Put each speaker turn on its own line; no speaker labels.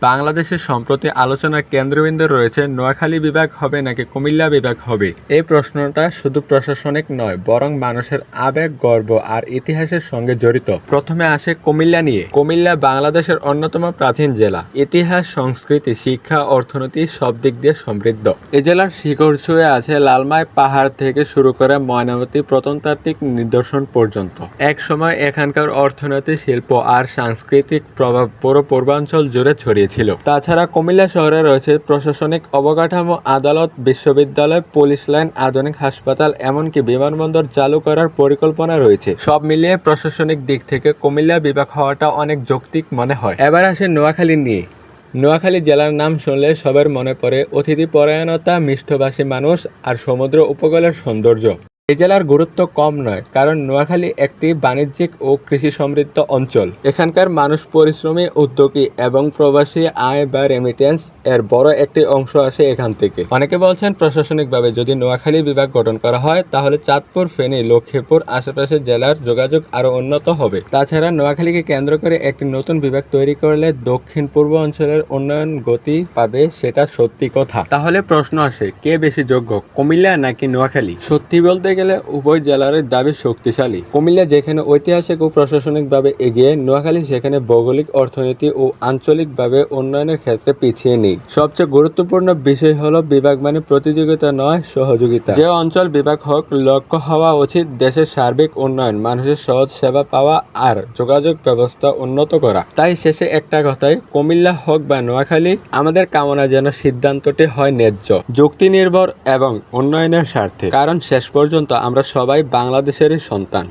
বাংলাদেশের সম্প্রতি আলোচনার কেন্দ্রবিন্দু রয়েছে, নোয়াখালী বিভাগ হবে নাকি কুমিল্লা বিভাগ হবে? এই প্রশ্নটা শুধু প্রশাসনিক নয়, বরং মানুষের আবেগ, গর্ব আর ইতিহাসের সঙ্গে জড়িত। প্রথমে আসে কুমিল্লা নিয়ে। কুমিল্লা বাংলাদেশের অন্যতম প্রাচীন জেলা। ইতিহাস, সংস্কৃতি, শিক্ষা, অর্থনীতি সব দিক দিয়ে সমৃদ্ধ। এ জেলার শিকড় ছুঁয়ে আছে লালমাই পাহাড় থেকে শুরু করে ময়নামতি প্রত্নতাত্ত্বিক নিদর্শন পর্যন্ত। এক সময় এখানকার অর্থনৈতিক শিল্প আর সাংস্কৃতিক প্রভাব পুরো পূর্বাঞ্চল জুড়ে ছড়িয়েছিল তাছাড়া কুমিল্লা শহরে রয়েছে প্রশাসনিক অবকাঠামো, আদালত, বিশ্ববিদ্যালয়, পুলিশ লাইন, আধুনিক হাসপাতাল, এমনকি বিমানবন্দর চালু করার পরিকল্পনা রয়েছে। সব মিলিয়ে প্রশাসনিক দিক থেকে কুমিল্লা বিভাগ হওয়াটা অনেক যৌক্তিক মনে হয়। এবার আসে নোয়াখালী নিয়ে। নোয়াখালী জেলার নাম শুনলে সবার মনে পড়ে অতিথি পরায়ণতা মিষ্টভাষী মানুষ আর সমুদ্র উপকূলের সৌন্দর্য। এই জেলার গুরুত্ব কম নয়, কারণ নোয়াখালী একটি বাণিজ্যিক ও কৃষি সমৃদ্ধ অঞ্চল। এখানকার মানুষ পরিশ্রমী, উদ্যোগী এবং প্রবাসী আয় বা রেমিটেন্স এর বড় একটি অংশ আসে এখান থেকে। অনেকে বলছেন, প্রশাসনিকভাবে যদি নোয়াখালী বিভাগ গঠন করা হয়, তাহলে চাঁদপুর, ফেনী, লক্ষ্মীপুর আশেপাশের জেলার যোগাযোগ আরও উন্নত হবে। তাছাড়া নোয়াখালীকে কেন্দ্র করে একটি নতুন বিভাগ তৈরি করলে দক্ষিণ পূর্ব অঞ্চলের উন্নয়ন গতি পাবে সেটা সত্যি কথা। তাহলে প্রশ্ন আসে, কে বেশি যোগ্য, কুমিল্লা নাকি নোয়াখালী? সত্যি বলতে গেলে উভয় জেলার দাবি শক্তিশালী। কুমিল্লা যেখানে ঐতিহাসিক ও প্রশাসনিকভাবে এগিয়ে, নোয়াখালী সেখানে ভৌগোলিক, অর্থনীতি ও আঞ্চলিকভাবে উন্নয়নের ক্ষেত্রে পিছিয়ে নেই। সবচেয়ে গুরুত্বপূর্ণ বিষয় হলো বিভাগ মানে প্রতিযোগিতা নয়, সহযোগিতা। যে অঞ্চল বিভাগ হোক, লক্ষ্য হওয়া উচিত দেশের সার্বিক উন্নয়ন, মানুষের সহজ সেবা পাওয়া আর যোগাযোগ ব্যবস্থা উন্নত করা। তাই শেষে একটা কথাই, কুমিল্লা হোক বা নোয়াখালী, আমাদের কামনা যেন সিদ্ধান্তটি হয় ন্যায্য যুক্তি নির্ভর এবং উন্নয়নের স্বার্থে। কারণ শেষ পর্যন্ত আমরা সবাই বাংলাদেশেরই সন্তান।